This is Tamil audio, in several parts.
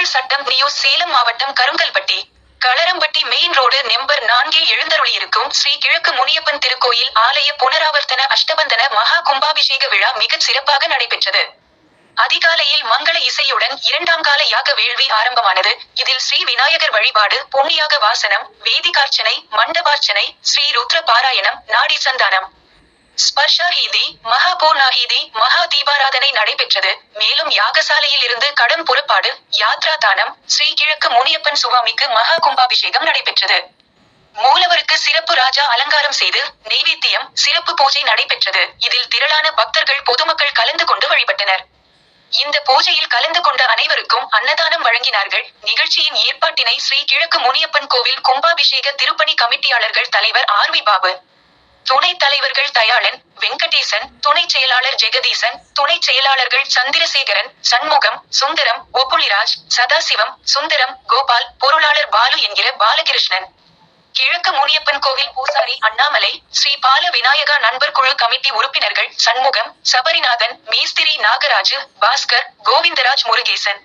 மக்கள் சட்டம் நியூஸ் சேலம் மாவட்டம் Karungalpatti Kalarampatti main road number நான்கில் எழுந்தருளியிருக்கும் ஸ்ரீ கிழக்கு முனியப்பன் திருக்கோயில் ஆலய புனராவர்த்தன அஷ்டபந்தன மகா கும்பாபிஷேக விழா மிகச் சிறப்பாக நடைபெற்றது. அதிகாலையில் மங்கள இசையுடன் இரண்டாம் கால யாக வேள்வி ஆரம்பமானது. இதில் ஸ்ரீ விநாயகர் வழிபாடு புண்ணியாக வாசனம் வேதிகார்ச்சனை மண்டபார்ச்சனை ஸ்ரீ ருத்ர பாராயணம் நாடி சந்தானம் ஸ்பர்ஷாஹீதி மகா பூர்ணாஹீதி மகா தீபாராதனை நடைபெற்றது. மேலும் யாகசாலையில் இருந்து கடன் புறப்பாடு யாத்ரா தானம் ஸ்ரீ கிழக்கு முனியப்பன் சுவாமிக்கு மகா கும்பாபிஷேகம் நடைபெற்றது. மூலவருக்கு சிறப்பு ராஜா அலங்காரம் செய்து நெய்வேத்தியம் சிறப்பு பூஜை நடைபெற்றது. இதில் திரளான பக்தர்கள் பொதுமக்கள் கலந்து கொண்டு வழிபட்டனர். இந்த பூஜையில் கலந்து கொண்ட அனைவருக்கும் அன்னதானம் வழங்கினார்கள். நிகழ்ச்சியின் ஏற்பாட்டினை ஸ்ரீ கிழக்கு முனியப்பன் கோவில் கும்பாபிஷேக திருப்பணி கமிட்டியாளர்கள் தலைவர் ஆர் வி பாபு. துணைத் தலைவர்கள் தயாளன் வெங்கடேசன் துணைச் செயலாளர் ஜெகதீசன் துணைச் செயலாளர்கள் சந்திரசேகரன் சண்முகம் சுந்தரம் ஒப்புளிராஜ் சதாசிவம் சுந்தரம் கோபால் பொருளாளர் பாலு என்கிற பாலகிருஷ்ணன். கிழக்கு முனியப்பன் கோவில் பூசாரி அண்ணாமலை ஸ்ரீ பால விநாயகா நண்பர் குழு கமிட்டி உறுப்பினர்கள் சண்முகம் சபரிநாதன் மேஸ்திரி நாகராஜு பாஸ்கர் கோவிந்தராஜ் முருகேசன்.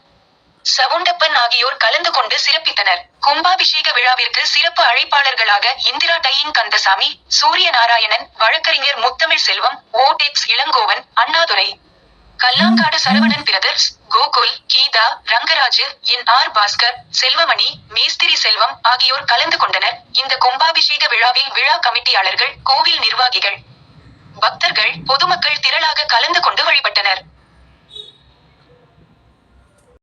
சவுண்டப்பன் ஆகியோர் கலந்து கொண்டு சிறப்பித்தனர். கும்பாபிஷேக விழாவிற்கு சிறப்பு அழைப்பாளர்களாக இந்திரா டையின் கந்தசாமி சூரிய நாராயணன் வழக்கறிஞர் Muthamizh Selvam ஓடெக்ஸ் Ilangovan Annadurai. Kallangadu Saravanan brothers Gokul Geetha Rangaraju N R Bhaskar Selvamani மேஸ்திரி செல்வம் ஆகியோர் கலந்து கொண்டனர். இந்த கும்பாபிஷேக விழாவில் விழா கமிட்டியாளர்கள் கோவில் நிர்வாகிகள் பக்தர்கள் பொதுமக்கள் திரளாக கலந்து கொண்டு வழிபட்டனர்.